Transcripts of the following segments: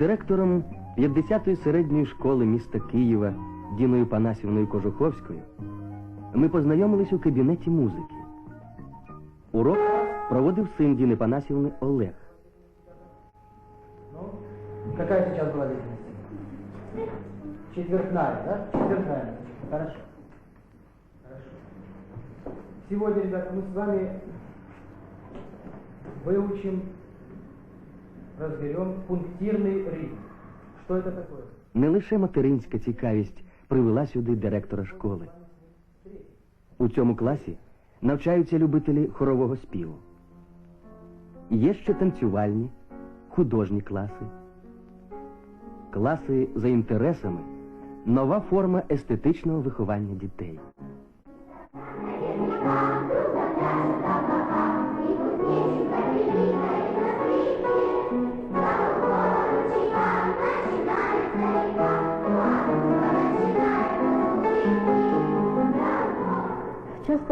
директором 50-ї середньої школи міста Києва Діною Панасівною Кожуховською ми познайомились у кабінеті музики. Урок проводив син Діни Панасівни Олег. Ну, какая сейчас была длительность? Четвертная, да? Четвертная. Хорошо. Хорошо. Сегодня, ребята, мы с вами выучим, разберем пунктирный ритм. Что это такое? Не лише материнська цікавість привела сюди директора школи. У цьому класі навчаються любителі хорового співу. Є ще танцювальні, художні класи. Класи за інтересами нова форма естетичного виховання дітей.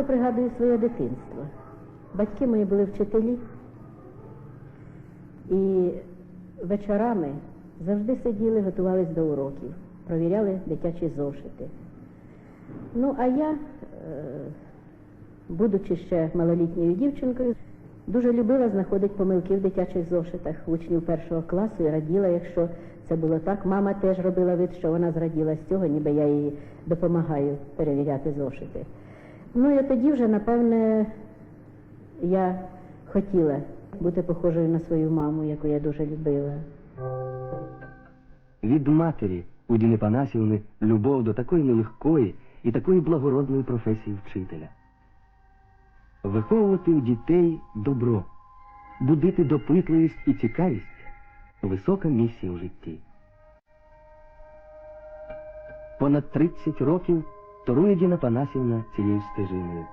Пригадую своє дитинство. Батьки мої були вчителі, і вечорами завжди сиділи, готувались до уроків, провіряли дитячі зошити. Ну, а я, е, будучи ще малолітньою дівчинкою, дуже любила знаходити помилки в дитячих зошитах учнів першого класу і раділа, якщо це було так. Мама теж робила вид, що вона зраділа з цього, ніби я їй допомагаю перевіряти зошити. Ну і тоді вже, напевне, я хотіла бути похожою на свою маму, яку я дуже любила. Від матері у Діни Панасівни любов до такої нелегкої і такої благородної професії вчителя. Виховувати у дітей добро, будити допитливість і цікавість висока місія в житті. Понад 30 років торує Діна Панасівна цією стежиною.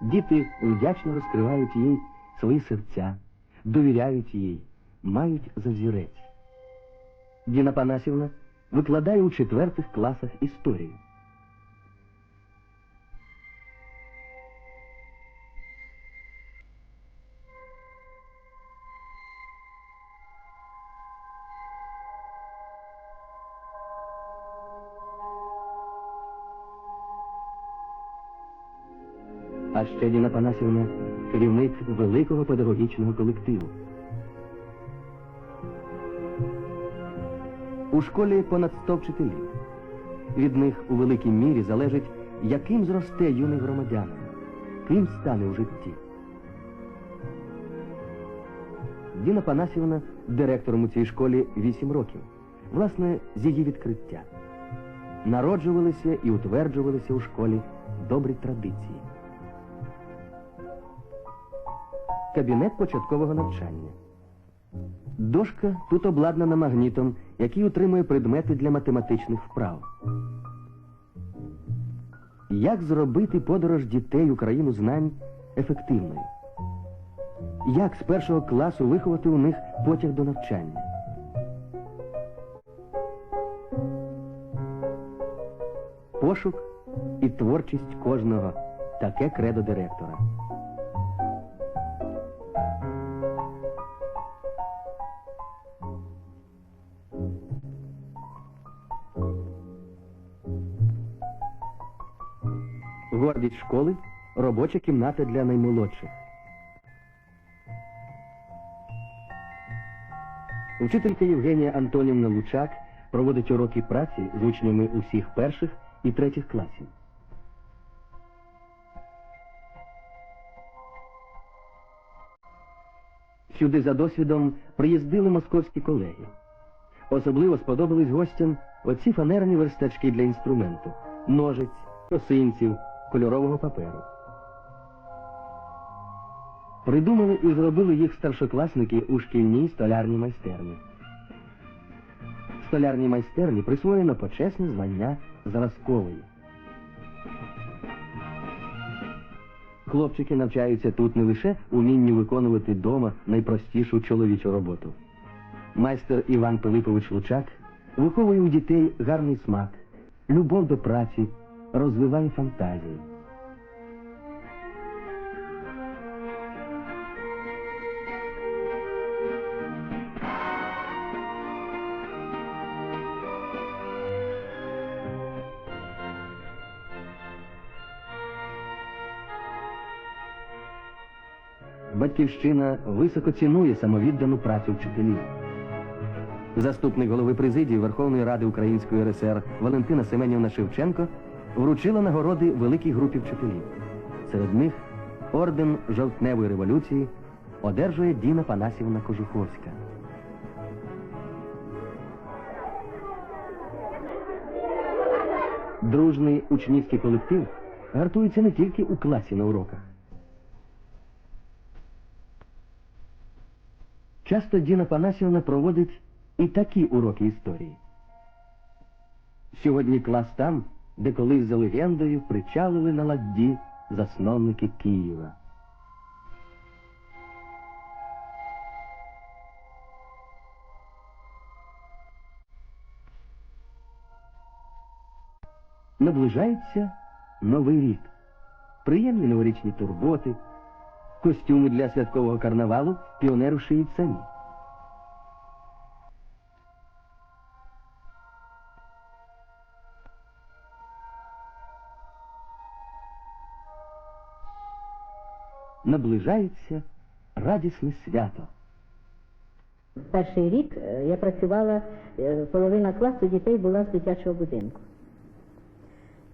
Діти вдячно розкривають їй свої серця, довіряють їй, мають за зірець. Діна Панасівна викладає у четвертих класах історію. А ще Діна Панасівна керівник великого педагогічного колективу. У школі понад 100 вчителів. Від них у великій мірі залежить, яким зросте юний громадянин, ким стане у житті. Діна Панасівна директором у цій школі 8 років, власне, з її відкриття. Народжувалися і утверджувалися у школі добрі традиції. Кабінет початкового навчання. Дошка тут обладнана магнітом, який утримує предмети для математичних вправ. Як зробити подорож дітей у країну знань ефективною? Як з першого класу виховати у них потяг до навчання? Пошук і творчість кожного таке кредо директора. Гордість школи робоча кімната для наймолодших. Вчителька Євгенія Антонівна Лучак проводить уроки праці з учнями усіх перших і третіх класів. Сюди за досвідом приїздили московські колеги. Особливо сподобались гостям оці фанерні верстачки для інструменту, ножиць, косинців, кольорового паперу. Придумали і зробили їх старшокласники у шкільній столярній майстерні. Столярній майстерні присвоєно почесне звання зразкової. Хлопчики навчаються тут не лише умінню виконувати дома найпростішу чоловічу роботу. Майстер Іван Пилипович Лучак виховує у дітей гарний смак, любов до праці, розвиває фантазії. Батьківщина високо цінує самовіддану працю вчителів. Заступник голови президії Верховної Ради Української РСР Валентина Семенівна Шевченко вручила нагороди великій групі вчителів. Серед них орден жовтневої революції одержує Діна Панасівна Кожуховська. Дружний учнівський колектив гартується не тільки у класі на уроках. Часто Діна Панасівна проводить і такі уроки історії. Сьогодні клас там, де колись за легендою причалили на ладді засновники Києва. Наближається Новий рік. Приємні новорічні турботи, костюми для святкового карнавалу піонери шиють самі. Наближається радісне свято. Перший рік е, я працювала, е, половина класу дітей була з дитячого будинку.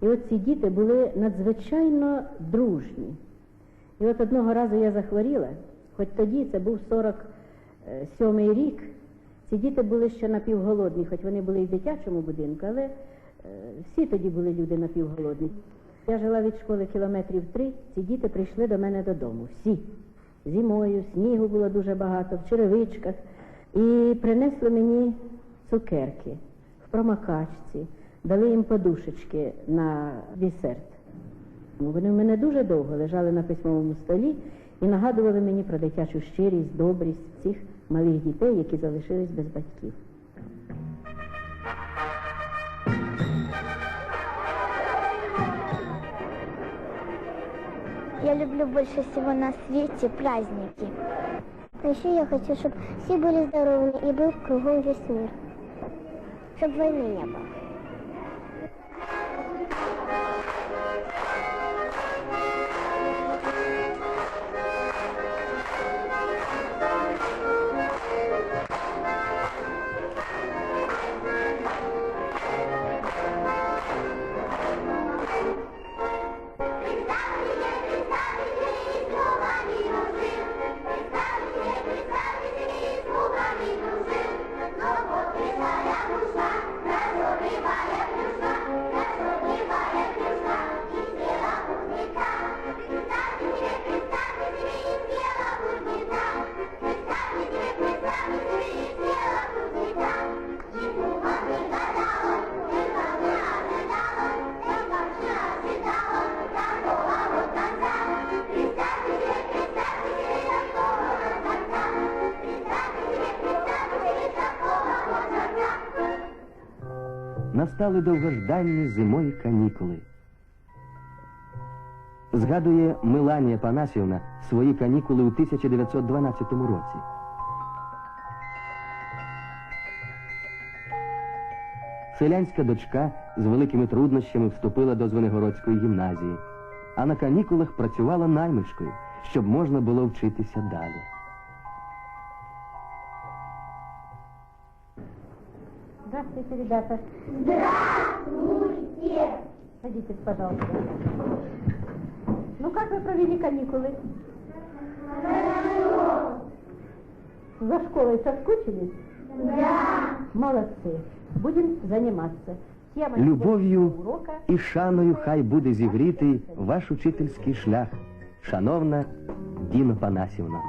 І от ці діти були надзвичайно дружні. І от одного разу я захворіла, хоч тоді це був 47-й рік, ці діти були ще напівголодні, хоч вони були і в дитячому будинку, але е, всі тоді були люди напівголодні. Я жила від школи кілометрів три, ці діти прийшли до мене додому. Всі. Зимою, снігу було дуже багато, в черевичках. І принесли мені цукерки в промокачці, дали їм подушечки на десерт. Ну, Вони в мене дуже довго лежали на письмовому столі і нагадували мені про дитячу щирість, добрість цих малих дітей, які залишились без батьків. Я люблю больше всего на свете праздники. А еще я хочу, чтобы все были здоровыми и был кругом весь мир. Чтобы войны не было. Настали довгожданні зимові канікули. Згадує Меланія Панасівна свої канікули у 1912 році. Селянська дочка з великими труднощами вступила до Звенигородської гімназії, а на канікулах працювала наймичкою, щоб можна було вчитися далі. Здравствуйте, ребята. Здравствуйте. Садитесь, пожалуйста. Ну, как вы провели каникулы? За школой соскучились? Да. Молодцы. Будем заниматься. Тема Любов'ю сегодняшнего урока і шаною хай буде зігрітий ваш учительський шлях, шановна Діна Панасівна.